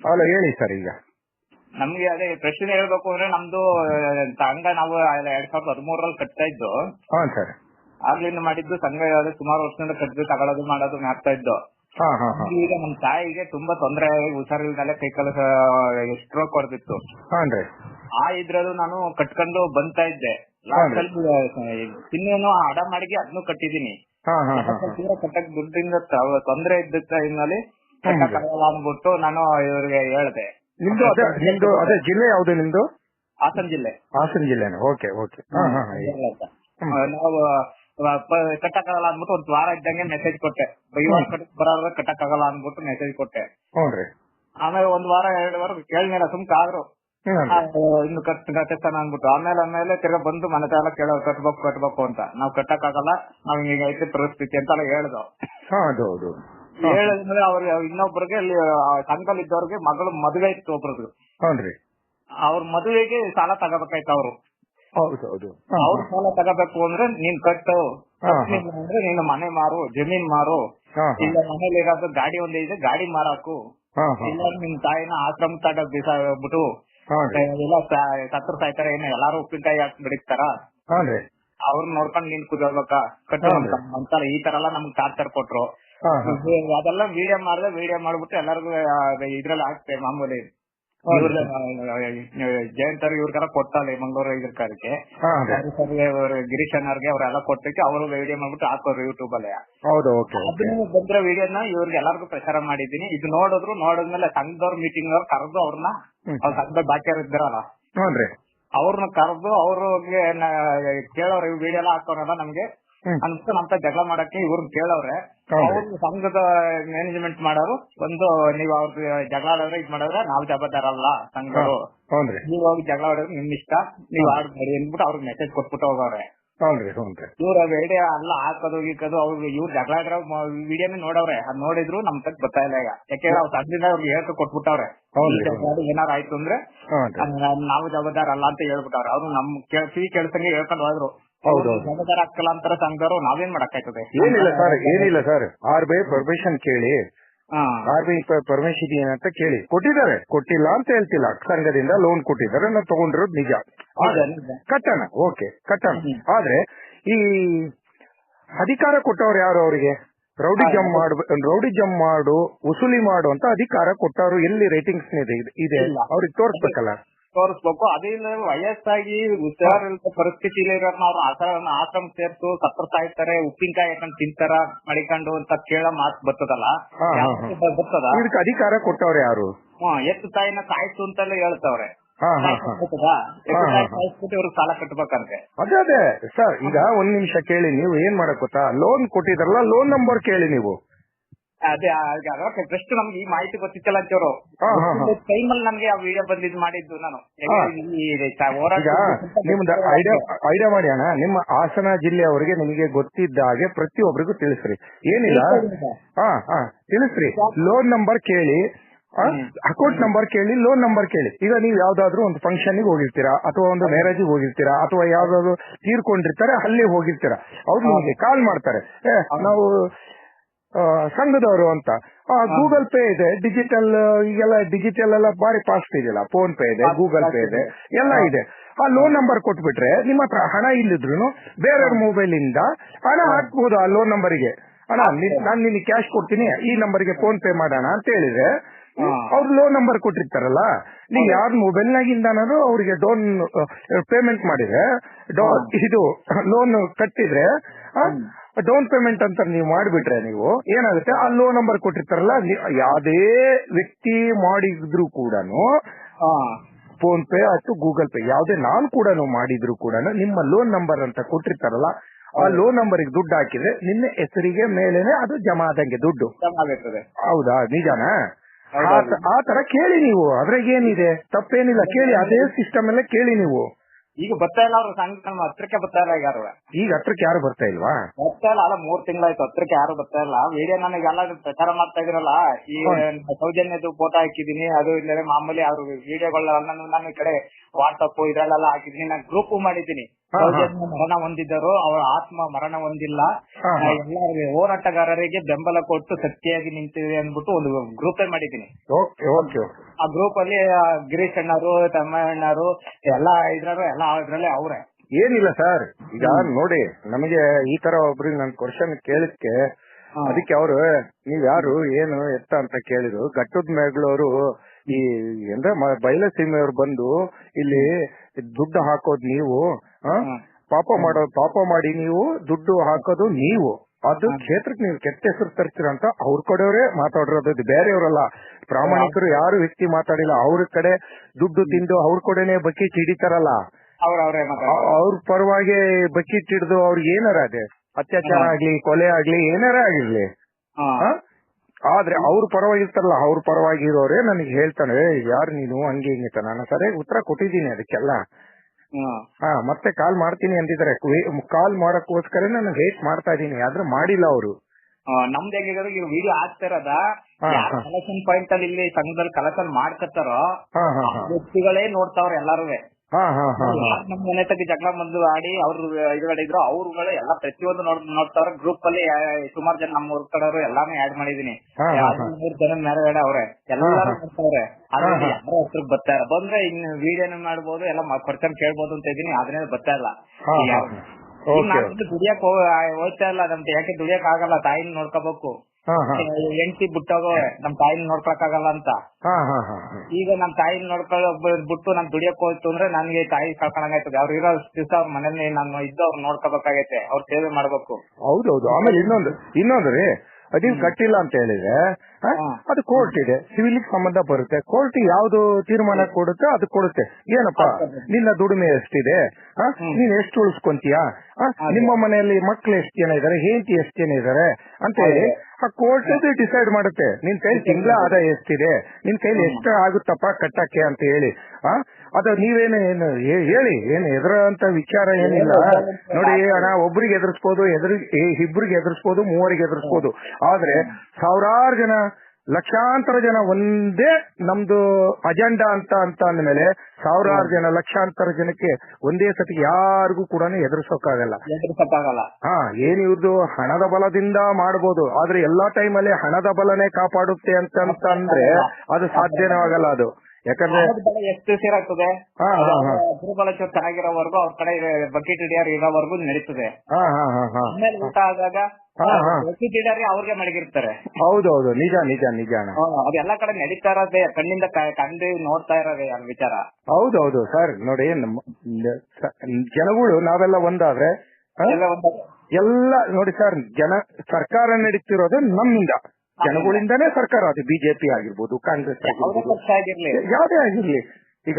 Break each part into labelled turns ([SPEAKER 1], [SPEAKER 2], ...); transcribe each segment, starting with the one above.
[SPEAKER 1] ಅಲ್ಲ ಹೇಳಿ ಸರ್ ಈಗ.
[SPEAKER 2] ನಮ್ಗೆ ಅದೇ ಪ್ರಶ್ನೆ ಹೇಳ್ಬೇಕು ಅಂದ್ರೆ ನಮ್ದು ಸಂಘ ನಾವು ಎರಡ್ ಸಾವಿರದ ಹದಿಮೂರಲ್ಲಿ ಕಟ್ತಾ ಇದ್ದು.
[SPEAKER 1] ಹಾ ಸರ್.
[SPEAKER 2] ಆಗ್ಲಿಂದ ಮಾಡಿದ್ದು ಸಂಘ ಯಾವ್ದು ಸುಮಾರು ವರ್ಷದಿಂದ ಕಟ್ಟಿದ್ದು ತಗೊಳ್ಳೋದು ಮಾಡೋದು ಮಾಡ್ತಾ ಇದ್ದು. ಈಗ ನಮ್ ತಾಯಿಗೆ ತುಂಬಾ ತೊಂದರೆ ಹುಷಾರಿಲ್ದಲ್ಲೇ ಕೈ ಕಾಲು ಸ್ಟ್ರೋಕ್
[SPEAKER 1] ಕೊಡ್ತಿತ್ತು
[SPEAKER 2] ಆ ಇದ್ರದು ನಾನು ಕಟ್ಕೊಂಡು ಬಂತಾ ಇದ್ದೆ. ಇನ್ನೇನು ಅಡ ಮಾಡಿ ಅದನ್ನು ಕಟ್ಟಿದೀನಿ ಕಟ್ಟಕ್ ದುಡ್ಡಿಂದ ತೊಂದರೆ ಇದ್ದ ಟೈಮ್ನಲ್ಲಿ ಕಟ್ಟಕ್ಕಾಗಲ್ಲ ಅಂದ್ಬಿಟ್ಟು ನಾನು ಇವ್ರಿಗೆ ಹೇಳ್ದೆ.
[SPEAKER 1] ನಿಮ್ದು ಅದೇ ನಿಮ್ದು ಅದೇ ಜಿಲ್ಲೆ ಯಾವ್ದು ನಿಮ್ದು?
[SPEAKER 2] ಹಾಸನ ಜಿಲ್ಲೆ.
[SPEAKER 1] ಹಾಸನ ಜಿಲ್ಲೆನ? Okay okay.
[SPEAKER 2] ನಾವು ಕಟ್ಟಕ್ಕಾಗಲ್ಲ ಅಂದ್ಬಿಟ್ಟು ಒಂದ್ ವಾರ ಇದ್ದಂಗೆ ಮೆಸೇಜ್ ಕೊಟ್ಟೆ. ಇವಾಗ ಕಟ್ಟಕ್ ಬರೋದ್ರೆ ಕಟ್ಟಕ್ಕಾಗಲ್ಲ ಅಂದ್ಬಿಟ್ಟು ಮೆಸೇಜ್ ಕೊಟ್ಟೆ.
[SPEAKER 1] ಹ್ಞೂನ್ರಿ
[SPEAKER 2] ಆಮೇಲೆ ಒಂದ್ ವಾರ ಎರಡು ವಾರ ಕೇಳಿಲ್ಲ ಸುಮ್ ಆದ್ರು. ಆ, ಇನ್ನು ಕಟ್ ಕಟ್ಟಿಸ್ತಾನ ಅಂದ್ಬಿಟ್ಟು. ಆಮೇಲೆ ಆಮೇಲೆ ತಿರ್ಗಾ ಬಂದು ಮನೆ ಎಲ್ಲ ಕೇಳೋ ಕಟ್ಬೇಕು ಕಟ್ಬೇಕು ಅಂತ. ನಾವ್ ಕಟ್ಟಕ್ಕಾಗಲ್ಲ ನಾವ್ ಹಿಂಗ್ ಐತೆ ಪರಿಸ್ಥಿತಿ ಅಂತ ಹೇಳ್ದು.
[SPEAKER 1] ಹೌದು ಹೌದು
[SPEAKER 2] ಹೇಳಿದ್ಮೇಲೆ ಅವ್ರಿಗೆ ಇನ್ನೊಬ್ರಿಗೆ ಅಲ್ಲಿ ಸಂಕಲ್ಲಿ ಇದ್ದವ್ರಿಗೆ ಮಗಳು ಮದುವೆ ಇತ್ತು ಒಬ್ರದ್ದು.
[SPEAKER 1] ಹೌನ್ರಿ
[SPEAKER 2] ಅವ್ರ ಮದುವೆಗೆ ಸಾಲ ತಗೋಬೇಕಾಯ್ತು ಅವ್ರು.
[SPEAKER 1] ಹೌದು ಹೌದು. ಹಾ,
[SPEAKER 2] ಅವ್ರ ಸಾಲ ತಗೋಬೇಕು ಅಂದ್ರೆ ನೀನ್ ಕಟ್ಟು. ಅಂದ್ರೆ ನೀನು ಮನೆ ಮಾರು ಜಮೀನ್ ಮಾರು. ಇಲ್ಲ ಮನೇಲಿ ಇರೋದು ಗಾಡಿ ಒಂದೇ ಇದೆ ಗಾಡಿ ಮಾರಾಕು. ಇಲ್ಲ ನಿಮ್ ತಾಯಿನ ಆಶ್ರಮ ತಗ ಬಿಸಾಡ್ಬಿಟ್ಟು
[SPEAKER 1] ಹಾನ್ರಿ
[SPEAKER 2] ಎಲ್ಲ ಸತ್ರ ಸಾಯ್ತಾರೆ ಏನು ಎಲ್ಲಾರು ಉಪ್ಪಿನಕಾಯಿ ಹಾಕಿ ಬಿಡಿಸ್ತಾರ?
[SPEAKER 1] ಅವ್ರ
[SPEAKER 2] ಅವ್ರನ್ನ ನೋಡ್ಕೊಂಡ್ ನೀನ್ ಕುದಿರ್ಬೇಕಾ? ಕಟ್ಟು ಅಂತಾರ ಈ ತರ ಎಲ್ಲ ನಮ್ಗೆ ಟಾರ್ಚರ್ ಕೊಟ್ರು. ಅದೆಲ್ಲ ವಿಡಿಯೋ ಮಾಡಿದ್ರೆ ವಿಡಿಯೋ ಮಾಡ್ಬಿಟ್ಟು ಎಲ್ಲರಿಗೂ ಇದ್ರಲ್ಲಿ ಹಾಕ್ತೆ ಮಾಮೂಲಿ. ಜಯಂತ್ ಅವ್ರಿಗೆ ಇವ್ರಿಗೆಲ್ಲ ಕೊಟ್ಟಲ್ಲ ಮಂಗಳೂರು
[SPEAKER 1] ರೀ
[SPEAKER 2] ಗಿರೀಶ್ ಅನ್ನೋರ್ಗೆ ಅವರೆಲ್ಲ ಕೊಟ್ಟಕ್ಕೆ ಅವರು ವಿಡಿಯೋ ಮಾಡ್ಬಿಟ್ಟು ಹಾಕೋರು ಯೂಟ್ಯೂಬ್ ಅಲ್ಲೇ.
[SPEAKER 1] ಹೌದು
[SPEAKER 2] ಬಂದಿರೋ ವಿಡಿಯೋನ ಇವ್ರಿಗೆ ಎಲ್ಲರಿಗೂ ಪ್ರಚಾರ ಮಾಡಿದೀನಿ ಇದು ನೋಡಿದ್ರು ನೋಡಿದ್ಮೇಲೆ ಸಂಘದವ್ರ ಮೀಟಿಂಗ್ ಅವ್ರು ಕರೆದು ಅವ್ರನ್ನ. ಅವ್ರ ಸಂಘದ ಬಾಕ್ಯರು ಇದ್ದಾರಲ್ಲ. ಅವ್ರನ್ನ ಕರೆದು ಅವ್ರಿಗೆ ಕೇಳೋರು ವಿಡಿಯೋ ಎಲ್ಲ ಹಾಕೋರಲ್ಲ ನಮ್ಗೆ. ಅನ್ಸ್ತು ನಮ್ತ ಜಗಳ ಮಾಡಕ್ಕೆ ಇವ್ರನ್ನ ಕೇಳವ್ರೆ. ಅವ್ರು ಸಂಘದ ಮ್ಯಾನೇಜ್ಮೆಂಟ್ ಮಾಡೋರು ಒಂದು ನೀವು ಅವ್ರ ಜಗಳ ಆಡೋದ್ರೆ ಇದ್ ಮಾಡಿದ್ರೆ ನಾವ್ ಜವಾಬ್ದಾರ
[SPEAKER 1] ಸಂಘರು.
[SPEAKER 2] ನೀವ್ ಹೋಗಿ ಜಗಳ ಆಡೋದು ನಿಮ್ ಇಷ್ಟ ನೀವ್ ಆಡ್ಬೇಡಿ ಅಂದ್ಬಿಟ್ಟು ಅವ್ರಿಗೆ ಮೆಸೇಜ್ ಕೊಟ್ಬಿಟ್ಟು ಹೋಗವ್ರೆ. ಇವ್ರ ವಿಡಿಯೋ ಅಲ್ಲ ಹಾಕೋದು ಗೀಕೋದು ಅವ್ರು ಇವ್ರು ಜಗಳ ಆದ್ರೆ ವಿಡಿಯೋನೇ ನೋಡವ್ರೆ. ಅದ್ ನೋಡಿದ್ರು ನಮ್ ತಕ್ ಗೊತ್ತಾ ಇಲ್ಲ ಈಗ. ಯಾಕೆಂದ್ರೆ ಅವ್ರ ತಂದಿಂದ ಅವ್ರಿಗೆ ಹೇಳ್ಕೊ ಕೊಟ್ಬಿಟ್ಟವ್ರೆ. ಏನಾರು ಆಯ್ತು ಅಂದ್ರೆ ನಾವು ಜವಾಬ್ದಾರ ಅಲ್ಲ ಅಂತ ಹೇಳ್ಬಿಟ್ಟವ್ರೆ. ಅವ್ರು ನಮ್ ಕಿವಿ ಕೇಳ್ಸಂಗೆ ಹೇಳ್ಕೊಂಡು ಹೋದ್ರು.
[SPEAKER 1] ಹೌದು.
[SPEAKER 2] ಜವಾಬ್ದಾರ ಹಾಕಲ್ಲ ಅಂತಾರ ಸಂಘದವ್ರು ನಾವೇನ್ ಮಾಡಕ್ಕಾಯ್ತದೆ?
[SPEAKER 1] ಏನಿಲ್ಲ ಸರ್ ಏನಿಲ್ಲ ಸರ್. ಆರ್ ಬಿ ಪರ್ಮಿಷನ್ ಕೇಳಿ ಆರ್ ಬಿ ಪರ್ಮಿಷನ್ ಏನಂತ ಕೇಳಿ. ಕೊಟ್ಟಿದ್ದಾರೆ. ಕೊಟ್ಟಿಲ್ಲ ಅಂತ ಹೇಳ್ತಿಲ್ಲ. ಸಂಘದಿಂದ ಲೋನ್ ಕೊಟ್ಟಿದ್ದಾರೆ. ನಾವು ತಗೊಂಡಿರೋದು ನಿಜ. ಕಟ್ಟಣ. ಓಕೆ ಕಟ್ಟಣ. ಆದ್ರೆ ಈ ಅಧಿಕಾರ ಕೊಟ್ಟವ್ರು ಯಾರು ಅವರಿಗೆ? ರೌಡಿ
[SPEAKER 2] ಜಂಪ್
[SPEAKER 1] ಜಮ್ ಮಾಡು ರೌಡಿ ಜಂಪ್ ಮಾಡು ವಸೂಲಿ ಮಾಡು ಅಂತ ಅಧಿಕಾರ ಕೊಟ್ಟವರು ಎಲ್ಲಿ ರೇಟಿಂಗ್ಸ್ ಇದೆ. ಅವ್ರಿಗೆ ತೋರ್ಸ್ಬೇಕಲ್ಲ.
[SPEAKER 2] ತೋರಿಸ್ಬೇಕು ಅದೇ ಇಲ್ಲ ವಯಸ್ಸಾಗಿ ಹುಷಾರಿಲ್ಲದ ಪರಿಸ್ಥಿತಿ ಇರೋರ್ನ ಅವ್ರು ಆಶ್ರಮ ಆಶ್ರಮ ಸೇರ್ತು ಸತ್ರ ಸಾಯ್ತಾರೆ ಉಪ್ಪಿನಕಾಯಿ ಹಾಕೊಂಡ್ ತಿಂತಾರ ಮಡಿಕೊಂಡು ಅಂತ ಕೇಳ ಮಾತು ಬರ್ತದಲ್ಲ? ಬರ್ತದ?
[SPEAKER 1] ಇದಕ್ಕೆ ಅಧಿಕಾರ ಕೊಟ್ಟವ್ರೆ ಯಾರು?
[SPEAKER 2] ಹಾ ಎತ್ತು ತಾಯಿನ ಸಾಯ್ತು ಅಂತೆಲ್ಲ ಹೇಳ್ತವ್ರೆ. ಸಾಲ ಕಟ್ಬೇಕಂತೆ?
[SPEAKER 1] ಅದೇ ಅದೇ. ಸರ್ ಈಗ ಒಂದ್ ನಿಮಿಷ ಕೇಳಿ ನೀವು ಏನ್ ಮಾಡಕ್ ಗೊತ್ತಾ? ಲೋನ್ ಕೊಟ್ಟಿದ್ರಲ್ಲ ಲೋನ್ ನಂಬರ್ ಕೇಳಿ ನೀವು.
[SPEAKER 2] ಅದೇ ಜಸ್ಟ್ ನಮ್ಗೆ ಈ ಮಾಹಿತಿ ಗೊತ್ತಿತ್ತಲ್ಲ ಅಂತವ್ರು.
[SPEAKER 1] ಟೈಮ್
[SPEAKER 2] ಅಲ್ಲಿ ನಮ್ಗೆ ಆ ವಿಡಿಯೋ ಬಂದಿದ್ ಮಾಡಿದ್ದು ನಾನು.
[SPEAKER 1] ಐಡಿಯಾ ಐಡಿಯಾ ಮಾಡಿ ಅಣ್ಣ. ನಿಮ್ಮ ಹಾಸನ ಜಿಲ್ಲೆಯವರಿಗೆ ನಿಮಗೆ ಗೊತ್ತಿದ್ದ ಹಾಗೆ ಪ್ರತಿಯೊಬ್ಬರಿಗೂ ತಿಳಿಸ್ರಿ. ಏನಿಲ್ಲ? ಹಾ ಹಾ. ತಿಳಿಸ್ರಿ. ಲೋನ್ ನಂಬರ್ ಕೇಳಿ. ಅಕೌಂಟ್ ನಂಬರ್ ಕೇಳಿ ಲೋನ್ ನಂಬರ್ ಕೇಳಿ. ಈಗ ನೀವು ಯಾವ್ದಾದ್ರು ಒಂದು ಫಂಕ್ಷನ್ಗೆ ಹೋಗಿರ್ತೀರಾ ಅಥವಾ ಒಂದು ಮ್ಯಾರೇಜ್ ಹೋಗಿರ್ತೀರಾ ಅಥವಾ ಯಾವ್ದಾದ್ರು ತೀರ್ಕೊಂಡಿರ್ತಾರೆ ಅಲ್ಲಿ ಹೋಗಿರ್ತೀರಾ. ಅವ್ರು ನಿಮಗೆ ಕಾಲ್ ಮಾಡ್ತಾರೆ. ನಾವು ಸಂಘದವರು ಅಂತ. ಗೂಗಲ್ ಪೇ ಇದೆ ಡಿಜಿಟಲ್ ಈಗೆಲ್ಲ ಡಿಜಿಟಲ್ ಎಲ್ಲ ಬಾರಿ ಫಾಸ್ಟ್ ಇದೆಯಲ್ಲ. ಫೋನ್ ಪೇ ಇದೆ ಗೂಗಲ್ ಪೇ ಇದೆ ಎಲ್ಲ ಇದೆ. ಆ ಲೋನ್ ನಂಬರ್ ಕೊಟ್ಬಿಟ್ರೆ ನಿಮ್ಮ ಹತ್ರ ಹಣ ಇಲ್ಲಿದ್ರು ಬೇರೆಯವ್ರ ಮೊಬೈಲ್ ಇಂದ ಹಣ ಹಾಕ್ಬಹುದು ಆ ಲೋನ್ ನಂಬರ್ಗೆ ಅಣ್ಣ ನಾನು ನಿನ್ಗೆ ಕ್ಯಾಶ್ ಕೊಡ್ತೀನಿ ಈ ನಂಬರ್ಗೆ ಫೋನ್ ಪೇ ಮಾಡೋಣ ಅಂತ ಹೇಳಿದ್ರೆ. ಅವ್ರು ಲೋನ್ ನಂಬರ್ ಕೊಟ್ಟಿರ್ತಾರಲ್ಲ ನೀವು ಯಾರ ಮೊಬೈಲ್ ನಾಗಿಂದಾನು ಅವ್ರಿಗೆ ಡೋನ್ ಪೇಮೆಂಟ್ ಮಾಡಿದ್ರೆ ಇದು ಲೋನ್ ಕಟ್ಟಿದ್ರೆ ಡೌನ್ ಪೇಮೆಂಟ್ ಅಂತ ನೀವು ಮಾಡಿಬಿಟ್ರೆ ನೀವು ಏನಾಗುತ್ತೆ? ಆ ಲೋನ್ ನಂಬರ್ ಕೊಟ್ಟಿರ್ತಾರಲ್ಲ ಯಾವುದೇ ವ್ಯಕ್ತಿ ಮಾಡಿದ್ರು ಕೂಡ ಫೋನ್ ಪೇ ಅಥವಾ ಗೂಗಲ್ ಪೇ ಯಾವುದೇ ನಾನು ಕೂಡ ಮಾಡಿದ್ರು ಕೂಡ ನಿಮ್ಮ ಲೋನ್ ನಂಬರ್ ಅಂತ ಕೊಟ್ಟಿರ್ತಾರಲ್ಲ ಆ ಲೋನ್ ನಂಬರ್ ದುಡ್ಡು ಹಾಕಿದ್ರೆ ನಿನ್ನ ಹೆಸರಿಗೆ ಮೇಲೇನೆ ಅದು ಜಮಾ ಆದಂಗೆ ದುಡ್ಡು. ಹೌದಾ? ನಿಜಾನಾ? ಆ ತರ ಕೇಳಿ ನೀವು. ಅದ್ರಾಗ ಏನಿದೆ? ತಪ್ಪೇನಿಲ್ಲ. ಕೇಳಿ ಅದೇ ಸಿಸ್ಟಮ್ ಎಲ್ಲ ಕೇಳಿ ನೀವು.
[SPEAKER 2] ಈಗ ಬರ್ತಾ ಇಲ್ಲ ಅವ್ರ ಸಂಘ ನಮ್ಮ ಹತ್ರಕ್ಕೆ ಬರ್ತಾ ಇಲ್ಲ ಈಗ ಯಾರು?
[SPEAKER 1] ಈಗ ಹತ್ರಕ್ಕೆ ಯಾರು ಬರ್ತಾ ಇಲ್ವಾ?
[SPEAKER 2] ಬರ್ತಾ ಇಲ್ಲ ಅಲ್ಲ ಮೂರ್ ತಿಂಗಳಾಯ್ತು ಹತ್ರಕ್ಕೆ ಯಾರು ಬರ್ತಾ ಇಲ್ಲ. ವಿಡಿಯೋ ನನಗೆ ಎಲ್ಲ ಪ್ರಚಾರ ಮಾಡ್ತಾ ಇದ್ರಲ್ಲ ಈ ಸೌಜನ್ಯದ ಫೋಟೋ ಹಾಕಿದೀನಿ ಅದು ಇಲ್ಲದೆ ಮಾಮೂಲಿ ಅವ್ರ ವಿಡಿಯೋಗಳನ್ನ ನಾನು ನನ್ನ ಕಡೆ ವಾಟ್ಸಪ್ ಇದ್ರಲ್ಲೆಲ್ಲ ಹಾಕಿದೀನಿ ನಾನು ಗ್ರೂಪ್ ಮಾಡಿದ್ದೀನಿ. ಸೌಜನ್ಯ ಮರಣ ಹೊಂದಿದ್ದರು ಅವರ ಆತ್ಮ ಮರಣ ಹೊಂದಿಲ್ಲ. ಎಲ್ಲ. ಹೋರಾಟಗಾರರಿಗೆ ಬೆಂಬಲ ಕೊಟ್ಟು ಸತ್ಯಾಗಿ ನಿಂತಿದೆ ಅಂದ್ಬಿಟ್ಟು ಒಂದು ಗ್ರೂಪೇ ಮಾಡಿದ್ದೀನಿ.
[SPEAKER 1] Okay okay okay.
[SPEAKER 2] ಆ ಗ್ರೂಪ್ ಅಲ್ಲಿ ಗಿರೀಶ್ ಅಣ್ಣರು ತಮ್ಮಣ್ಣರು ಎಲ್ಲಾ ಇದ್ರೂ ಎಲ್ಲ ಇದ್ರಲ್ಲೇ ಅವ್ರೆ.
[SPEAKER 1] ಏನಿಲ್ಲ ಸರ್. ಈಗ ನೋಡಿ ನಮಗೆ ಈ ತರ ಒಬ್ರಿಗೆ ನನ್ ಕ್ವಶನ್ ಕೇಳಕ್ಕೆ. ಅದಕ್ಕೆ ಅವರು ನೀವ್ ಯಾರು ಏನು ಎತ್ತ ಅಂತ ಕೇಳಿದ್ರು. ಗಟ್ಟದ ಮೇಗಳವರು ಈ ಅಂದ್ರೆ ಬಯಲಸೀಮೆಯವ್ರು ಬಂದು ಇಲ್ಲಿ ದುಡ್ಡು ಹಾಕೋದ್ ನೀವು? ಪಾಪ ಮಾಡೋ ಪಾಪ ಮಾಡಿ ನೀವು ದುಡ್ಡು ಹಾಕೋದು ನೀವು. ಅದು ಕ್ಷೇತ್ರಕ್ಕೆ ನೀವು ಕೆಟ್ಟ ಹೆಸರು ತರ್ತೀರ ಅಂತ ಅವ್ರ ಕಡೆಯವರೇ ಮಾತಾಡಿರೋದು. ಬೇರೆಯವರಲ್ಲ. ಪ್ರಾಮಾಣಿಕರು ಯಾರು ವ್ಯಕ್ತಿ ಮಾತಾಡಿಲ್ಲ. ಅವ್ರ ಕಡೆ ದುಡ್ಡು ತಿಂದು ಅವ್ರ ಕಡೆನೆ ಬಕೀಟ್ ಹಿಡಿತಾರಲ್ಲ.
[SPEAKER 2] ಅವ್ರ
[SPEAKER 1] ಪರವಾಗಿ ಬಕೀಟ್ ಹಿಡಿದು ಅವ್ರಿಗೆ ಏನಾರ ಅದೇ? ಅತ್ಯಾಚಾರ ಆಗ್ಲಿ ಕೊಲೆ ಆಗ್ಲಿ ಏನಾರ ಆಗಿರ್ಲಿ? ಆದ್ರೆ ಅವ್ರ ಪರವಾಗಿ ಇರ್ತಾರಲ್ಲ ಅವ್ರ ಪರವಾಗಿ ಇರೋರೇ ನನಗೆ ಹೇಳ್ತಾನೆ "ಏ, ಯಾರು ನೀನು? ಹಂಗೆ ಹಿಂಗೆ ನಾನು ಸರಿಯಾಗಿ ಉತ್ತರ ಕೊಟ್ಟಿದ್ದೀನಿ ಅದಕ್ಕೆಲ್ಲ. ಹಾ. ಮತ್ತೆ ಕಾಲ್ ಮಾಡ್ತೀನಿ ಅಂದಿದ್ದಾರೆ ಕಾಲ್ ಮಾಡಕ್ಕೋಸ್ಕರ ನಾನು ವೇಟ್ ಮಾಡ್ತಾ ಇದ್ದೀನಿ. ಆದ್ರೆ ಮಾಡಿಲ್ಲ ಅವರು.
[SPEAKER 2] ನಮ್ದು ಹೆಂಗಿದ್ರು ಇವ್ರು ವಿಡಿಯೋ ಆಗ್ತಾ ಇರೋದ? ಕಲೆಕ್ಷನ್ ಪಾಯಿಂಟ್ ಅಲ್ಲಿ ಇಲ್ಲಿ ಸಂಘದಲ್ಲಿ ಕಲೆಕ್ಷನ್ ಮಾಡ್ಕತ್ತಾರೋ ವ್ಯಕ್ತಿಗಳೇ ನೋಡ್ತಾವ್ರೆ ಎಲ್ಲಾರು ನಮ್ ಮನೆ ತಗ ಜಗಳ ಬಂದು ಆಡಿ ಅವ್ರ ಇದ್ರಗಡೆ ಇದ್ರು ಅವ್ರುಗಳು ಎಲ್ಲ ಪ್ರತಿಯೊಂದು ನೋಡ್ ನೋಡ್ತಾವ್ರೆ. ಗ್ರೂಪ್ ಅಲ್ಲಿ ಸುಮಾರು ಜನ ನಮ್ಮ ಊರ್ ಕಡೆಯವರು ಎಲ್ಲಾನು ಆಡ್ ಮಾಡಿದೀನಿ. ಮೂರ್ ಜನ ಮೇಲ್ಗಡೆ ಅವ್ರೆ. ಎಲ್ಲಾರು
[SPEAKER 1] ಬರ್ತಾವ್ರೆ ಹಾ.
[SPEAKER 2] ಬರ್ತಾರ ಬಂದ್ರೆ ಇನ್ ವಿಡಿಯೋನ ಮಾಡ್ಬೋದು ಎಲ್ಲ ಕ್ವಶನ್ ಕೇಳ್ಬೋದು ಅಂತ ಇದೀನಿ ಅದನ್ನೇ ಬರ್ತಾ ಇಲ್ಲ. ದುಡಿಯಕ್ ಹೋಗ್- ಹೋಗ್ತಾ ಇಲ್ಲ. ನಮ್ಗೆ ಯಾಕೆ ದುಡಿಯಕ್ ಆಗಲ್ಲ? ತಾಯಿನ ನೋಡ್ಕೋಬೇಕು. ಹೆಂಡತಿ ಬಿಟ್ಟೋಗೋ ನಮ್ ತಾಯಿನ ನೋಡ್ಕೊಳಕ್ ಆಗಲ್ಲ ಅಂತ ಈಗ ನಮ್ ತಾಯಿನ ನೋಡ್ಕೊಳ್ಳೋ ಬಿಟ್ಟು ನಾನ್ ದುಡಿಯಕ್ ಹೋಯ್ತು ಅಂದ್ರೆ ನನ್ಗೆ ತಾಯಿ ಕಳ್ಕೊಳಂಗಾಯ್ತದೆ ಅವ್ರು ಇರೋ ದಿವಸ ಅವ್ರ ಮನೇಲಿ ನಾನು ಇದ್ದು ಅವ್ರು ನೋಡ್ಕೋಬೇಕಾಗೈತೆ. ಅವ್ರ ಸೇವೆ ಮಾಡ್ಬೇಕು.
[SPEAKER 1] ಹೌದೌದು. ಆಮೇಲೆ ಇನ್ನೊಂದು ಇನ್ನೊಂದು ರೀ ಅದೀವ್ ಕಟ್ಟಿಲ್ಲ ಅಂತ ಹೇಳಿದ್ರೆ ಅದು ಕೋರ್ಟ್ ಇದೆ. ಸಿವಿಲ್ ಸಂಬಂಧ ಬರುತ್ತೆ. ಕೋರ್ಟ್ ಯಾವ್ದು ತೀರ್ಮಾನ ಕೊಡುತ್ತೆ ಅದು ಕೊಡುತ್ತೆ. ಏನಪ್ಪ? ನಿನ್ನ ದುಡಿಮೆ ಎಷ್ಟಿದೆ? ನೀನ್ ಎಷ್ಟು ಉಳಿಸ್ಕೊಂತೀಯಾ? ನಿಮ್ಮ ಮನೆಯಲ್ಲಿ ಮಕ್ಳು ಎಷ್ಟು ಜನ ಇದಾರೆ? ಹೆಂಡತಿ ಎಷ್ಟು ಜನ ಇದಾರೆ? ಅಂತ ಹೇಳಿ ಆ ಕೋರ್ಟ್ ಡಿಸೈಡ್ ಮಾಡುತ್ತೆ. ನಿನ್ ಕೈಲಿ ತಿಂಗಳ ಆದಾಯ ಎಷ್ಟಿದೆ? ನಿನ್ ಕೈಲಿ ಎಷ್ಟು ಆಗುತ್ತಪ್ಪ ಕಟ್ಟಕ್ಕೆ ಅಂತ ಹೇಳಿ. ಆ ಅದು ನೀವೇನು ಏನು ಹೇಳಿ ಏನು ಎದುರ ಅಂತ ವಿಚಾರ ಏನಿಲ್ಲ. ನೋಡಿ ಅಣ್ಣ ಒಬ್ರಿಗೆ ಎದುರಿಸ್ಬೋದು ಎದುರು ಇಬ್ರಿಗೆ ಎದುರಿಸ್ಬೋದು ಮೂವರಿಗೆ ಎದುರಿಸ್ಬೋದು. ಆದ್ರೆ ಸಾವಿರಾರು ಜನ ಲಕ್ಷಾಂತರ ಜನ ಒಂದೇ ನಮ್ದು ಅಜೆಂಡಾ ಅಂತ ಅಂತ ಅಂದ್ಮೇಲೆ ಸಾವಿರಾರು ಜನ ಲಕ್ಷಾಂತರ ಜನಕ್ಕೆ ಒಂದೇ ಸತಿ ಯಾರಿಗೂ ಕೂಡ
[SPEAKER 2] ಎದುರಿಸೋಕಾಗಲ್ಲ
[SPEAKER 1] ಹಾ ಏನ್ ಇವ್ರದ್ದು ಹಣದ ಬಲದಿಂದ ಮಾಡಬಹುದು ಆದ್ರೆ ಎಲ್ಲಾ ಟೈಮಲ್ಲಿ ಹಣದ ಬಲನೇ ಕಾಪಾಡುತ್ತೆ ಅಂತ ಅಂದ್ರೆ ಅದು ಸಾಧ್ಯನೇ ಆಗಲ್ಲ ಅದು. ಯಾಕಂದ್ರೆ
[SPEAKER 2] ಎಷ್ಟು ಸೇರಾಗ್ತದೆ
[SPEAKER 1] ಆಗ್ತದೆ? ಹಾ ಹಾ
[SPEAKER 2] ದುರ್ಬಲ ಚೆನ್ನಾಗಿರೋವರೆಗೂ ಅವ್ರ ಕಡೆ ಬಕೆಟ್ ಹಿಡಿಯೋರು ಇರೋವರೆಗೂ ನಡೀತದೆ. ಆಮೇಲೆ ಊಟ ಆದಾಗ. ಬಕೆಟ್ ಅವ್ರಿಗೆ ಮಡಗಿರ್ತಾರೆ.
[SPEAKER 1] ಹೌದೌದು. ನಿಜ ನಿಜ ನಿಜ
[SPEAKER 2] ಅದೆಲ್ಲ ಕಡೆ ನಡೀತಾ ಇರೋದೇ ಕಣ್ಣಿಂದ ಕಂಡು ನೋಡ್ತಾ ಇರೋದೇ ಯಾರ್ ವಿಚಾರ.
[SPEAKER 1] ಹೌದೌದು. ಸರ್ ನೋಡಿ ಜನಗಳು ನಾವೆಲ್ಲ ಒಂದಾದ್ರೆ.
[SPEAKER 2] ಎಲ್ಲ
[SPEAKER 1] ನೋಡಿ ಸರ್ ಜನ ಸರ್ಕಾರ ನಡೀತಿರೋದು ನಮ್ಮಿಂದ. ಜನಗಳಿಂದಾನೇ ಸರ್ಕಾರ ಅದು ಬಿಜೆಪಿ ಆಗಿರ್ಬೋದು ಕಾಂಗ್ರೆಸ್ ಆಗಿರ್ಬೋದು. ಯಾವ್ದೇ ಆಗಿರ್ಲಿ. ಈಗ.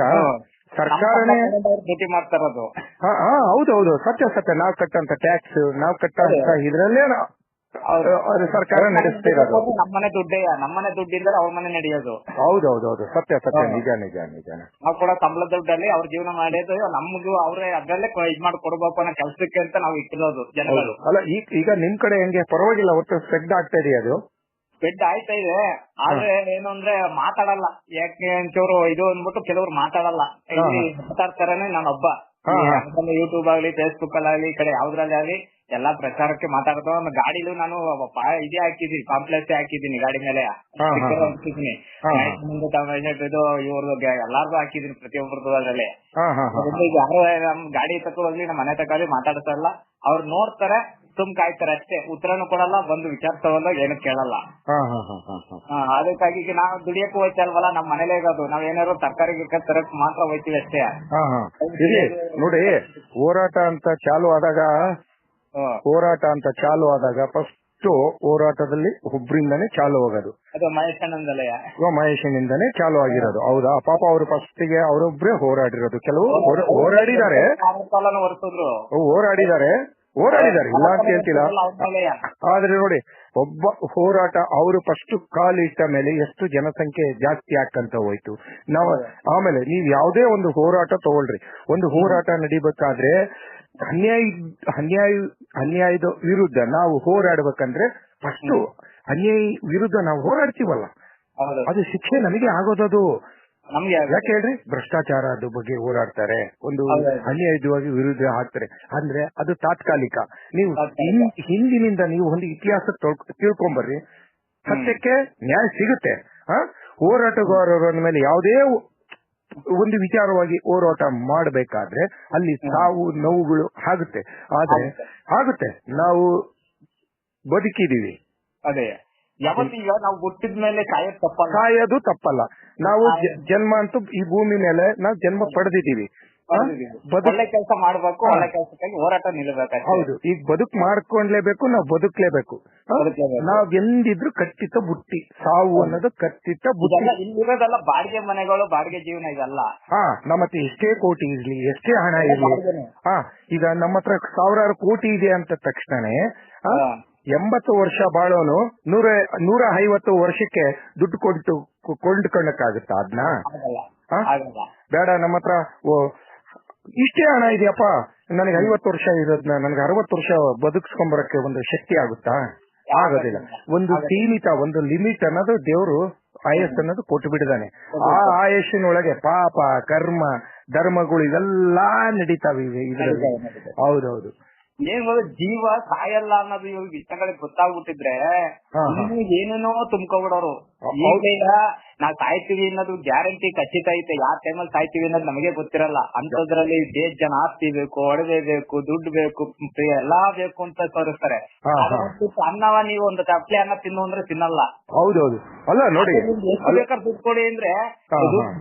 [SPEAKER 1] ಸರ್ಕಾರನೇ
[SPEAKER 2] ಜೊತೆ ಮಾಡ್ತಾರದು ಡ್ಯೂಟಿ ಮಾಡ್ತಾ ಇರೋದು
[SPEAKER 1] ಹಾ ಹೌದೌದು. ಸತ್ಯ ಸತ್ಯ. ನಾವ್ ಕಟ್ಟಂತ ಟ್ಯಾಕ್ಸ್ ನಾವ್ ಕಟ್ಟಂತ ಇದ್ರಲ್ಲೇ ಸರ್ಕಾರ ನಡೆಸ್ತಿರೋದು
[SPEAKER 2] ನಮ್ಮನೆ ದುಡ್ಡೇ ನಮ್ಮನೆ ದುಡ್ಡಿಂದ ಅವ್ರ ಮನೆ ನಡೆಯೋದು.
[SPEAKER 1] ಹೌದು ಸತ್ಯ ಸತ್ಯ. ನಿಜ ನಿಜ ನಿಜ.
[SPEAKER 2] ನಾವ್ ಕೂಡ ಸಂಬಳ ದುಡ್ಡಲ್ಲಿ ಅವ್ರ ಜೀವನ ಮಾಡೋದು ನಮ್ಗೂ ಅವ್ರೇ ಅದ್ರಲ್ಲೇ ಇದ್ ಮಾಡಿ ಕೊಡ್ಬೇಕು ಅನ್ನೋ ಕೆಲ್ಸಕ್ಕೆ ಅಂತ ನಾವು ಇಟ್ಟಿರೋದು ಜನಗಳು.
[SPEAKER 1] ಅಲ್ಲ ಈಗ ಈಗ ನಿಮ್ ಕಡೆ ಹೆಂಗೆ? ಪರವಾಗಿಲ್ಲ ಒಟ್ಟು ಸ್ಪ್ರೆಡ್ ಆಗ್ತಾ ಇದೆಯಾ ಅದು?
[SPEAKER 2] ಬೆಡ್ ಆಯ್ತಾ ಇದೆ. ಆದ್ರೆ ಏನು ಅಂದ್ರೆ ಮಾತಾಡಲ್ಲ. ಯಾಕೆ ಅಂತವ್ರು? ಇದು ಅಂದ್ಬಿಟ್ಟು ಕೆಲವ್ರು ಮಾತಾಡಲ್ಲ. ಇಲ್ಲಿ ಮಾತಾಡ್ತಾರನೆ
[SPEAKER 1] ಹಾ, ಹಾ.
[SPEAKER 2] ಯೂಟ್ಯೂಬ್ ಆಗ್ಲಿ ಫೇಸ್ಬುಕ್ ಅಲ್ಲಿ ಈ ಕಡೆ ಯಾವ್ದ್ರಲ್ಲಿ ಆಗ್ಲಿ ಎಲ್ಲಾ ಪ್ರಚಾರಕ್ಕೆ ಮಾತಾಡ್ತಾ ಒಂದು ಗಾಡಿಲೂ ನಾನು ಇದೇ ಹಾಕಿದೀನಿ ಕಾಂಪ್ಲೆಕ್ಸ್ ಹಾಕಿದೀನಿ ಗಾಡಿ ಮೇಲೆ. ಹಾಕಿದೀನಿ ಇದು ಇವ್ರದ್ದು ಎಲ್ಲಾರ್ದು ಹಾಕಿದೀನಿ ಪ್ರತಿಯೊಬ್ಬರದ್ದು ಅದ್ರಲ್ಲಿ. ಯಾರು ನಮ್ ಗಾಡಿ ತಗೊಳ್ಳಿ ನಮ್ಮ ಮನೆ ತಗೊಳ್ಳಿ ಮಾತಾಡ್ತಾ ಇಲ್ಲ. ಅವ್ರು ನೋಡ್ತಾರೆ. ಸುಮ್ ಕಾಯ್ತಾರೆ ಅಷ್ಟೇ. ಉತ್ತರನು ಕೊಡಲ್ಲ ಬಂದು ತಗೊಂಡಾಗ ಏನು ಕೇಳಲ್ಲ. ಅದಕ್ಕಾಗಿ ನಾವು ದುಡಿಯಕ್ ಹೋಯ್ತಲ್ವಲ್ಲ ನಮ್ ಮನೇಲೇ ಇರೋದು. ನಾವ್ ಏನಾದ್ರು ತರಕಾರಿ ತರಕ್ ಮಾತ್ರ ಹೋಯ್ತೀವಿ ಅಷ್ಟೇ.
[SPEAKER 1] ಇಲ್ಲಿ ನೋಡಿ ಹೋರಾಟ ಅಂತ ಚಾಲು ಆದಾಗ. ಹೋರಾಟ ಅಂತ ಚಾಲು ಆದಾಗ ಫಸ್ಟ್ ಹೋರಾಟದಲ್ಲಿ ಒಬ್ರಿಂದಾನೇ ಚಾಲು ಆಗೋದು ಮಹೇಶನಿಂದಾನೇ ಚಾಲು ಆಗಿರೋದು. ಹೌದಾ? ಪಾಪ ಅವರು ಫಸ್ಟ್ಗೆ ಅವರೊಬ್ರೇ ಹೋರಾಡಿರೋದು. ಕೆಲವು ಹೋರಾಡಿದಾರೆ ಹೋರಾಡಿದ್ದಾರೆ. ಹೋರಾಡಿದ್ದಾರೆ. ಹೋರಾಡಿದ್ದಾರೆ ಇಲ್ಲ ಅಂತ. ಹೇಳ್ತಿಲ್ಲ ಆದ್ರೆ ನೋಡಿ ಒಬ್ಬ ಹೋರಾಟ ಅವರು ಫಸ್ಟ್ ಕಾಲಿಟ್ಟ ಮೇಲೆ ಎಷ್ಟು ಜನಸಂಖ್ಯೆ ಜಾಸ್ತಿ ಆಗ್ತಂತ ಹೋಯ್ತು. ನಾವ್ ಆಮೇಲೆ ನೀವ್ ಯಾವುದೇ ಒಂದು ಹೋರಾಟ ತಗೊಳ್ರಿ. ಒಂದು ಹೋರಾಟ ನಡಿಬೇಕಾದ್ರೆ ಅನ್ಯಾಯ ಅನ್ಯಾಯ ಅನ್ಯಾಯದ ವಿರುದ್ಧ ನಾವು ಹೋರಾಡ್ಬೇಕಂದ್ರೆ ಫಸ್ಟ್ ಅನ್ಯಾಯ ವಿರುದ್ಧ ನಾವು ಹೋರಾಡ್ತೀವಲ್ಲ. ಅದು ಶಿಕ್ಷೆ ನಮಗೆ ಆಗೋದದು.
[SPEAKER 2] ನಮ್ಗೆ
[SPEAKER 1] ಯಾಕೆ ಹೇಳ್ರಿ? ಭ್ರಷ್ಟಾಚಾರದ ಬಗ್ಗೆ ಹೋರಾಡ್ತಾರೆ. ಒಂದು. ಅನ್ಯಾಯವಾಗಿ ವಿರುದ್ಧ ಹಾಕ್ತಾರೆ ಅಂದ್ರೆ ಅದು ತಾತ್ಕಾಲಿಕ. ನೀವು ಹಿಂದಿನಿಂದ ನೀವು ಒಂದು ಇತಿಹಾಸ ತೊಳ್- ತಿಳ್ಕೊಂಬರ್ರಿ. ಸತ್ಯಕ್ಕೆ ನ್ಯಾಯ ಸಿಗುತ್ತೆ? ಹೋರಾಟಗಾರರ ಮೇಲೆ ಯಾವುದೇ ಒಂದು ವಿಚಾರವಾಗಿ ಹೋರಾಟ ಮಾಡಬೇಕಾದ್ರೆ ಅಲ್ಲಿ ಸಾವು ನೋವುಗಳು ಆಗುತ್ತೆ. ಆದ್ರೆ ಆಗುತ್ತೆ. ನಾವು ಬದುಕಿದೀವಿ
[SPEAKER 2] ಅದೇ. ಯಾವತ್ತೀಗ ನಾವು ಹುಟ್ಟಿದ ಮೇಲೆ ಕಾಯೋದು ತಪ್ಪಲ್ಲ?
[SPEAKER 1] ಕಾಯೋದು ತಪ್ಪಲ್ಲ. ನಾವು ಜನ್ಮ ಅಂತೂ ಈ ಭೂಮಿ ಮೇಲೆ ನಾವು ಜನ್ಮ ಪಡೆದಿದ್ದೀವಿ.
[SPEAKER 2] ಒಳ್ಳೆ ಕೆಲಸ ಮಾಡ್ಬೇಕು ಒಳ್ಳೆ ಕೆಲಸಕ್ಕಾಗಿ ಹೋರಾಟ ನಿಲ್ಲಬೇಕು
[SPEAKER 1] ಹೌದು. ಈಗ ಬದುಕ್ ಮಾಡ್ಕೊಂಡ್ಲೇಬೇಕು ನಾವು ಬದುಕ್ಲೇಬೇಕು? ನಾವ್ ಎಂದಿದ್ರು ಕಟ್ಟಿತ ಬುಟ್ಟಿ ಸಾವು ಅನ್ನೋದು ಕಟ್ಟಿತ ಬುಟ್ಟಿ.
[SPEAKER 2] ಇರೋದಲ್ಲ ಇಲ್ಲಿರೋದೆಲ್ಲ ಬಾಡಿಗೆ ಮನೆಗಳು ಬಾಡಿಗೆ ಜೀವನ ಇದಲ್ಲ.
[SPEAKER 1] ಹಾ ನಮ್ಮ ಹತ್ರ ಎಷ್ಟೇ ಕೋಟಿ ಇರ್ಲಿ ಎಷ್ಟೇ ಹಣ ಇರ್ಲಿ. ಹಾ ಈಗ ನಮ್ಮ ಹತ್ರ ಸಾವಿರಾರು ಕೋಟಿ ಇದೆ ಅಂತ ತಕ್ಷಣನೇ. ಎಂಬತ್ತು ವರ್ಷ ಬಾಳೋನು ನೂರ ನೂರ ಐವತ್ತು ವರ್ಷಕ್ಕೆ ದುಡ್ಡು ಕೊಟ್ಟು ಕೊಂಡ್ಕೊಳ್ಳಕ್ಕಾಗುತ್ತಾ ಅದನ್ನ ಬೇಡ ನಮ್ಮ ಹತ್ರ ಓ, ಇಷ್ಟೇ ಹಣ ಇದೆಯಪ್ಪ. ನನಗೆ ಐವತ್ತು ವರ್ಷ ಇರೋದ್ನ ನನಗೆ ಅರವತ್ತು ವರ್ಷ ಬದುಕಿಸ್ಕೊಂಬರಕ್ಕೆ ಒಂದು ಶಕ್ತಿ ಆಗುತ್ತಾ? ಆಗೋದಿಲ್ಲ. ಒಂದು ಸೀಮಿತ ಒಂದು ಲಿಮಿಟ್ ಅನ್ನೋದು ದೇವರು ಆಯಸ್ ಅನ್ನೋದು ಕೊಟ್ಟು ಬಿಟ್ಟಿದ್ದಾನೆ. ಆ ಆಯಸ್ಸಿನೊಳಗೆ ಪಾಪ ಕರ್ಮ ಧರ್ಮಗಳು ಇವೆಲ್ಲಾ ನಡೀತಾವೆ. ಹೌದೌದು.
[SPEAKER 2] ಏನ್ ಗೊತ್ತಾ, ಜೀವ ಸಾಯಲ್ಲ ಅನ್ನೋದು ಇವಾಗ ವಿಷಯಗಳಿಗೆ ಗೊತ್ತಾಗ್ಬಿಟ್ಟಿದ್ರೆ. ಏನೇನೋ ತುಂಬ್ಕೊಬಿಡೋರು. ನಾವ್ ಸಾಯ್ತೀವಿ ಅನ್ನೋದು ಗ್ಯಾರಂಟಿ ಖಚಿತ ಐತೆ. ಯಾವ ಟೈಮಲ್ಲಿ ಸಾಯ್ತೀವಿ ಅನ್ನೋದು ನಮಗೆ ಗೊತ್ತಿರಲ್ಲ. ಅಂತದ್ರಲ್ಲಿ ದೇಶ ಜನ ಆಸ್ತಿ ಬೇಕು ಒಡವೆ ಬೇಕು ದುಡ್ಡು ಬೇಕು ಎಲ್ಲಾ ಬೇಕು ಅಂತ ತೋರಿಸ್ತಾರೆ. ಅನ್ನವ ನೀವು ಒಂದು ತಪ್ಪಲೆ ಅನ್ನ ತಿನ್ನು ಅಂದ್ರೆ ತಿನ್ನಲ್ಲ.
[SPEAKER 1] ಹೌದೌದು. ಅಲ್ಲ ನೋಡಿ
[SPEAKER 2] ದುಡ್ಡು ಕೊಡಿ ಅಂದ್ರೆ.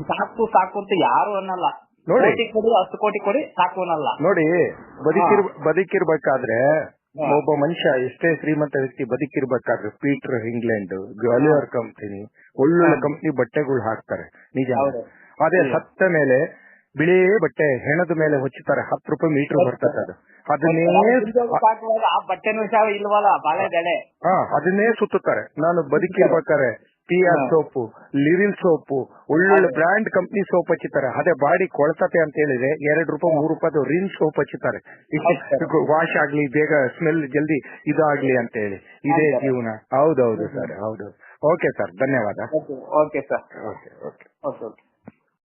[SPEAKER 2] ಸಾಕು ಸಾಕು ಅಂತ ಯಾರು ಅನ್ನಲ್ಲ.
[SPEAKER 1] ನೋಡಿ.
[SPEAKER 2] ಕೋಟಿ ಕೊಡಿ ಹತ್ತು ಕೋಟಿ ಕೊಡಿ ಸಾಕು ಅನ್ನಲ್ಲ.
[SPEAKER 1] ನೋಡಿ ಬದುಕಿರ್ ಬದುಕಿರ್ಬೇಕಾದ್ರೆ ಒಬ್ಬ ಮನುಷ್ಯ ಎಷ್ಟೇ ಶ್ರೀಮಂತ ವ್ಯಕ್ತಿ ಬದುಕಿರ್ಬೇಕಾದ್ರೆ ಪೀಟರ್ ಇಂಗ್ಲೆಂಡ್ ಗ್ವಾಲಿಯರ್ ಕಂಪನಿ ಒಳ್ಳೊಳ್ಳೆ ಕಂಪನಿ ಬಟ್ಟೆಗಳು ಹಾಕ್ತಾರೆ ನಿಜ. ಅದೇ ಸತ್ತ ಮೇಲೆ ಬಿಳಿ ಬಟ್ಟೆ ಹೆಣದ ಮೇಲೆ ಹೊಚ್ಚುತ್ತಾರೆ ಹತ್ತು ರೂಪಾಯಿ ಮೀಟರ್ ಬರ್ತದೆ ಅದು. ಅದನ್ನೇ
[SPEAKER 2] ಬಟ್ಟೆನೂ ಇಲ್ವಲ್ಲ ಬಾಳೆ
[SPEAKER 1] ಅದನ್ನೇ ಸುತ್ತುತ್ತಾರೆ. ನಾನು ಬದುಕಿರ್ಬೇಕಾದ್ರೆ P R soap Liril soap ಒಳ್ಳೊಳ್ಳೆ ಬ್ರ್ಯಾಂಡ್ ಕಂಪನಿ ಸೋಪ್ ಹಚ್ಚಿತಾರೆ ಅದೇ ಬಾಡಿ ಕೊಳ್ತತೆ ಅಂತ ಹೇಳಿದ್ರೆ ಎರಡು ರೂಪಾಯಿ ಮೂರು ರೂಪಾಯಿ ರಿನ್ ಸೋಪ್ ಹಚ್ಚುತ್ತಾರೆ ವಾಶ್ ಆಗ್ಲಿ ಬೇಗ ಸ್ಮೆಲ್ ಜಲ್ದಿ ಇದಾಗ್ಲಿ ಅಂತ ಹೇಳಿ. ಇದೇ ಜೀವನ. ಹೌದೌದು ಸರ್ ಹೌದು. ಓಕೆ ಸರ್ ಧನ್ಯವಾದ.
[SPEAKER 2] Okay sir.
[SPEAKER 1] Okay okay.
[SPEAKER 2] Okay okay.